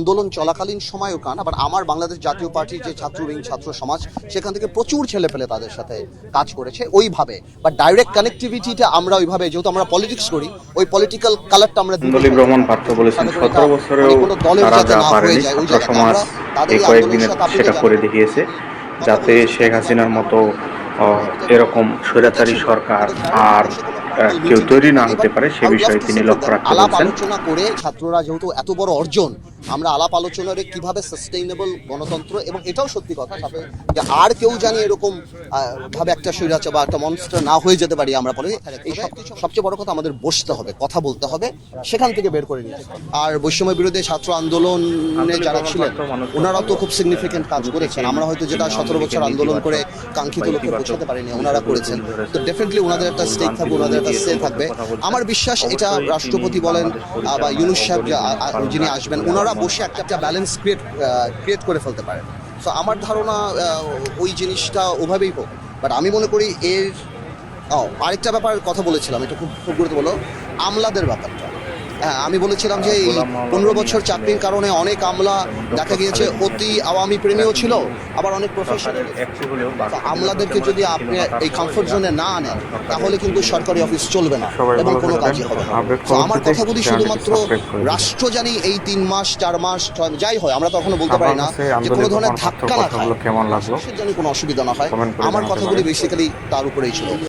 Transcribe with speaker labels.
Speaker 1: আন্দোলন চলাকালীন সময়ও কান আবার আমার বাংলাদেশ জাতীয় পার্টির যে ছাত্র উইং ছাত্র সমাজ সেখান থেকে প্রচুর ছেলে পেলে তাদের সাথে কাজ করেছে ওইভাবে। বা ডাইরেক্ট কানেক্টিভিটিটা আমরা ওইভাবে যেহেতু আমরা পলিটিক্স করি ওই পলিটিক্যাল কালারটা আমরা পারি।
Speaker 2: রহমান পার্থ বলেছেন
Speaker 1: তাদের
Speaker 2: সতেরো
Speaker 1: এটা
Speaker 2: বছরেও
Speaker 1: মানে
Speaker 2: তারা যা পারেনি ছাত্র সমাজ এই কয়েকদিনে সেটা করে দেখিয়েছে যাতে শেখ হাসিনার মতো এরকম স্বৈরাচারী সরকার আর কেউ তৈরি না হতে পারে সে বিষয়ে তিনি লক্ষ্য রাখতে
Speaker 1: আলাপ
Speaker 2: বলছেন
Speaker 1: আলোচনা করে ছাত্ররা যেহেতু এত বড় অর্জন আমরা আলাপ আলোচনারে কীভাবে সাস্টেইনেবল গণতন্ত্র এবং এটাও সত্যি কথা সাথে যে আর কেউ জানি এরকম ভাবে একটা স্বৈরাচার বা একটা মনস্টার না হয়ে যেতে পারি আমরা বলি এই সব সবচেয়ে বড় কথা আমাদের বসতে হবে কথা বলতে হবে সেখান থেকে বের করে নিতে আর বৈষম্য বিরোধী ছাত্র আন্দোলনে যারা ছিলেন ওনারাও তো খুব সিগনিফিকেন্ট কাজ করেছেন। আমরা হয়তো যেটা সতেরো বছর আন্দোলন করে কাঙ্ক্ষিত লক্ষ্যে পৌঁছাতে পারিনি ওনারা করেছেন। তো ডেফিনেটলি ওনাদের একটা স্টেক থাকবে ওনাদের একটা সে থাকবে। আমার বিশ্বাস এটা রাষ্ট্রপতি বলেন বা ইউনুস সাহেব যিনি আসবেন ওনারা বসে একটা ব্যালেন্স ক্রিয়েট ক্রিয়েট করে ফেলতে পারে। তো আমার ধারণা ওই জিনিসটা ওভাবেই হোক। বাট আমি মনে করি এর আরেকটা ব্যাপার কথা বলেছিলাম, এটা খুব খুব গুরুত্বপূর্ণ। আমলাদের ব্যাপারটা। আমি বলেছিলাম যে এই পনেরো বছর চাকরির কারণে অনেক আমলা দেখা গিয়েছে অতি আওয়ামী প্রেমীও ছিল আবার অনেক প্রফেশনাল আমলাদেরকে যদি আপনি এই কমফোর্ট জোনে না আনেন তাহলে কিন্তু সরকারি অফিস চলবে না এবং কোনো কাজই হবে না। তো আমার কথাগুলি শুধুমাত্র। রাষ্ট্র জানি এই তিন মাস চার মাস যাই হয় আমরা তখনও বলতে পারি না যে কোনো ধরনের ধাক্কা না খায় জানি কোনো অসুবিধা না হয়। আমার কথাগুলি। বেসিক্যালি তার উপরেই ছিল।